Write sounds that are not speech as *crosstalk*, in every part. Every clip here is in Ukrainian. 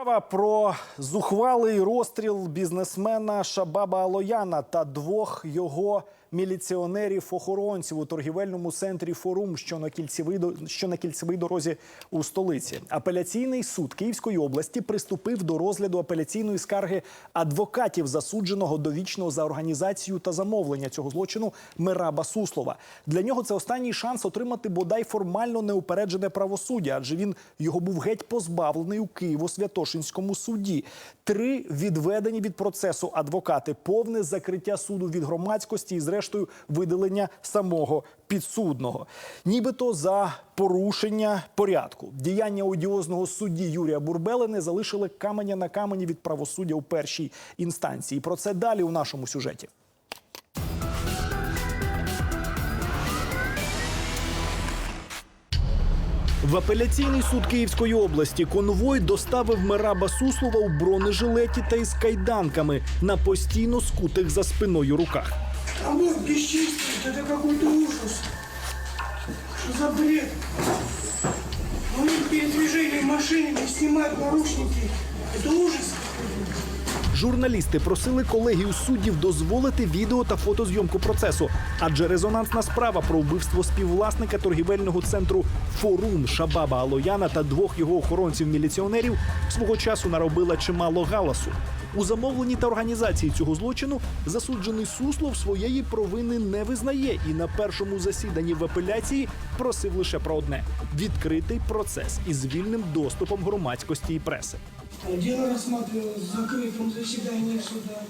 Справа про зухвалий розстріл бізнесмена Шабаба Алояна та двох його міліціонерів-охоронців у торгівельному центрі Форум, що на кільцевій що на кільцевій дорозі у столиці. Апеляційний суд Київської області приступив до розгляду апеляційної скарги адвокатів засудженого довічного за організацію та замовлення цього злочину Мираба Суслова. Для нього це останній шанс отримати бодай формально неупереджене правосуддя, адже він його був геть позбавлений у Києво-Святошинському суді. Три відведені від процесу адвокати, повне закриття суду від громадськості і, зрештою, видалення самого підсудного, нібито за порушення порядку. Діяння одіозного судді Юрія Бурбели не залишили каменя на камені від правосуддя у першій інстанції. Про це далі у нашому сюжеті. В апеляційний суд Київської області конвой доставив Мираба Суслова у бронежилеті та із кайданками на постійно скутих за спиною руках. А мы бесчинствуют, это какой-то ужас. Что за бред? Мы передвижение машинами снимают наручники. Это ужас. Журналісти просили колегію суддів дозволити відео та фотозйомку процесу, адже резонансна справа про вбивство співвласника торгівельного центру Форум Шабаба Алояна та двох його охоронців-міліціонерів свого часу наробила чимало галасу. У замовленні та організації цього злочину засуджений Суслов своєї провини не визнає і на першому засіданні в апеляції просив лише про одне відкритий процес із вільним доступом громадськості і преси. Дело рассматривалось в закрытом заседании суда.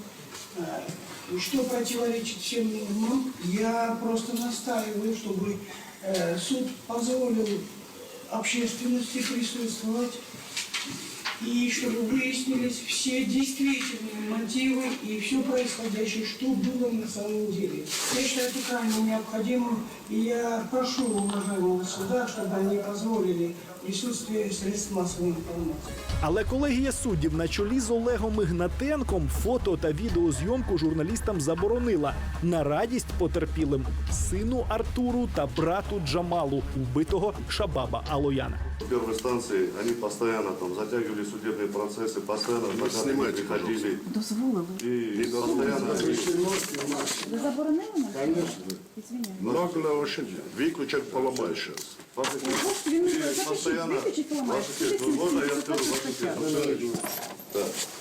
И Что противоречит всем нормам, я просто настаиваю, чтобы э, суд позволил общественности присутствовать и чтобы выяснились все действительные мотивы и все происходящее, что было на самом деле. Я считаю это крайне необходимым, и я прошу уважаемого суда, чтобы они позволили присутствие средств массовой информации. Але колегія суддів на чолі з Олегом Ігнатенком фото та відеозйомку журналістам заборонила на радість потерпілим сину Артуру та брату Джамалу, вбитого Шабаба Алояна. В первой станции они постоянно там затягивали судебные процессы, постоянно адвокаты приходили. Дозволили. И постоянно Ви заборонили нас? Много вообще выключать поломай сейчас. Він не И захоче постоянно, виключить поламає. Ваша честь, ну, можно я скажу, Ваша честь? Да.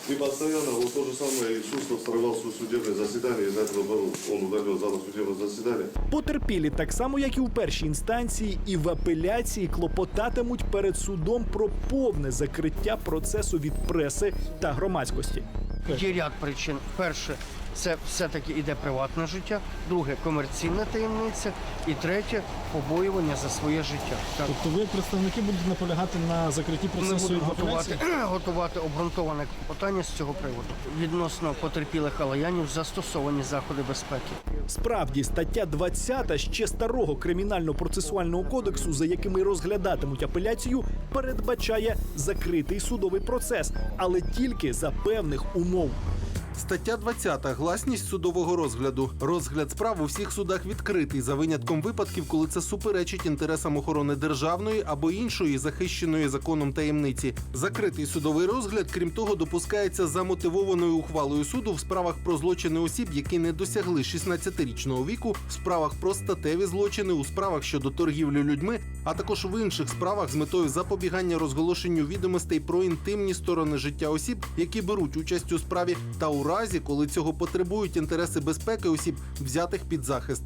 И постоянно вот то же самое Иисус срывал свое судебное заседание, из-за этого был, он удалил зала судебного заседания. Потерпілі, так само як і у першій інстанції, і в апеляції клопотатимуть перед судом про повне закриття процесу від преси та громадськості. Є ряд причин. Перше, це все-таки іде приватне життя, друге комерційна таємниця, і третє побоювання за своє життя. Так. Тобто ви, представники, будете наполягати на закритті Ми процесу будемо готувати, *clears throat* готувати обґрунтоване клопотання з цього приводу. Відносно потерпілих алаянів застосовані заходи безпеки. Справді, стаття 20 ще старого кримінально-процесуального кодексу, за якими розглядатимуть апеляцію, передбачає закритий судовий процес, але тільки за певних умов. rumo ao Стаття 20. Гласність судового розгляду. Розгляд справ у всіх судах відкритий за винятком випадків, коли це суперечить інтересам охорони державної або іншої захищеної законом таємниці. Закритий судовий розгляд, крім того, допускається за мотивованою ухвалою суду в справах про злочини осіб, які не досягли 16-річного віку, в справах про статеві злочини, у справах щодо торгівлі людьми, а також в інших справах з метою запобігання розголошенню відомостей про інтимні сторони життя осіб, які беруть участь у справі, та у разі, коли цього потребують інтереси безпеки осіб, взятих під захист.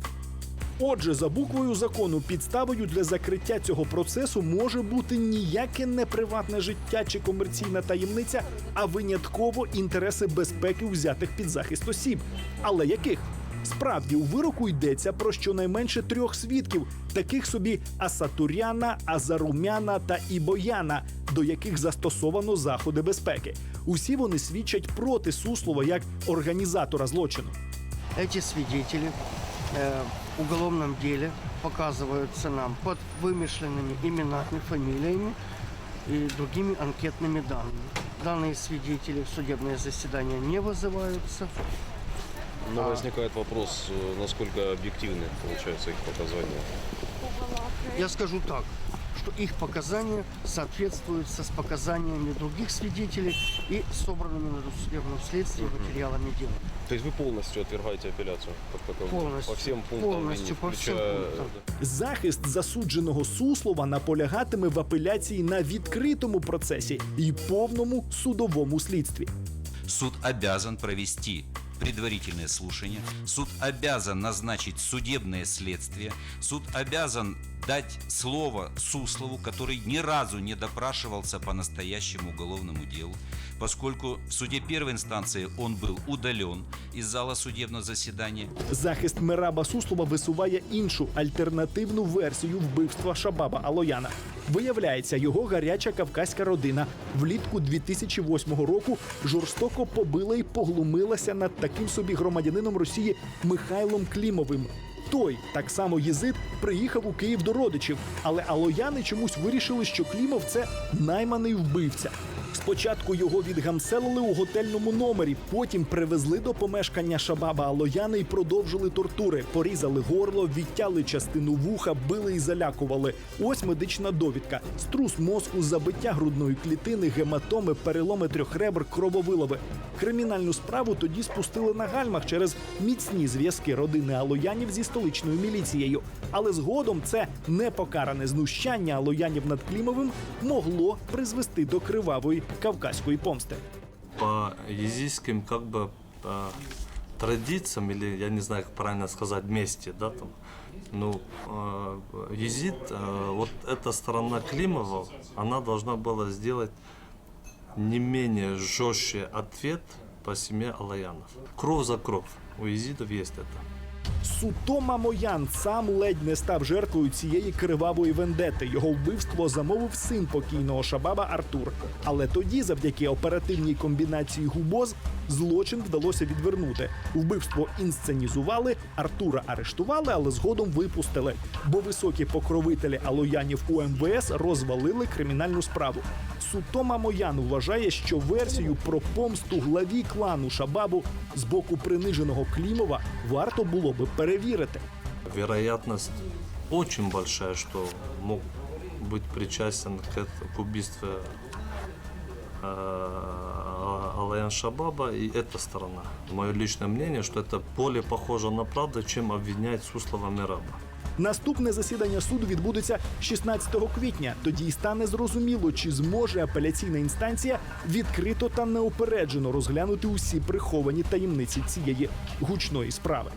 Отже, за буквою закону підставою для закриття цього процесу може бути ніяке не приватне життя чи комерційна таємниця, а винятково інтереси безпеки взятих під захист осіб. Але яких? Справді у вироку йдеться про щонайменше трьох свідків, таких собі Асатуряна, Азарумяна та Ібояна, до яких застосовано заходи безпеки. Усі вони свідчать проти Суслова як організатора злочину. Эти свидетели э, в уголовном деле показываются нам под вымышленными именами, фамилиями и другими анкетными данными. Данные свидетели в судебное заседание не вызываются. Но возникает вопрос, э, насколько объективны получаются их показания. Я скажу так, что их показания соответствуют с показаниями других свидетелей и собранными на досудебном следствии материалами дела. То есть вы полностью отвергаете апелляцию? Как таковую? Полностью. По всем пунктам? Полностью, не по всем включая- пунктам. Захист засудженого Суслова наполягатиме в апеляції на відкритому процесі і повному судовому слідстві. Суд обязан провести предварительное слушание, суд обязан назначить судебное следствие, суд обязан дать слово Суслову, который ни разу не допрашивался по настоящему уголовному делу, поскольку в суде первой инстанции он был удален из зала судебного заседания. Захист Мераба Суслова висуває іншу альтернативну версію вбивства Шабаба Алояна. Виявляється, його гаряча кавказька родина влітку 2008 року жорстоко побила і поглумилася над таким собі громадянином Росії Михайлом Клімовим. Той, так само єзид, приїхав у Київ до родичів, але алояни чомусь вирішили, що Клімов це найманий вбивця. Спочатку його відгамселили у готельному номері, потім привезли до помешкання Шабаба Алояни і продовжили тортури. Порізали горло, відтяли частину вуха, били і залякували. Ось медична довідка: струс мозку, забиття грудної клітини, гематоми, переломи трьох ребр, крововилови. Кримінальну справу тоді спустили на гальмах через міцні зв'язки родини Алоянів зі столичною міліцією. Але згодом це непокаране знущання Алоянів над Клімовим могло призвести до кривавої кавказької помсти. по езийским как бы э, традициям, или я не знаю, как правильно сказать, вместе, да, там, ну, э, езид, э, вот эта сторона Климова, она должна была сделать не менее жестче ответ по семье Алаянов. Кровь за кровь. У езидов есть это. Суто Мамоян сам ледь не став жертвою цієї кривавої вендети. Його вбивство замовив син покійного Шабаба Артур. Але тоді, завдяки оперативній комбінації губоз, злочин вдалося відвернути. Вбивство інсценізували, Артура арештували, але згодом випустили. Бо високі покровителі Алоянів у МВС розвалили кримінальну справу. Суто Мамоян вважає, що версію про помсту главі клану Шабабу з боку приниженого Клімова варто було би перевірити. Вероятность очень большая, что мог быть причастен к, это- к убийству э, Алаян Шабаба и эта сторона. Мое личное мнение, что это более похоже на правду, чем обвинять Суслова Мираба. Наступне засідання суду відбудеться 16 квітня. Тоді й стане зрозуміло, чи зможе апеляційна інстанція відкрито та неупереджено розглянути усі приховані таємниці цієї гучної справи.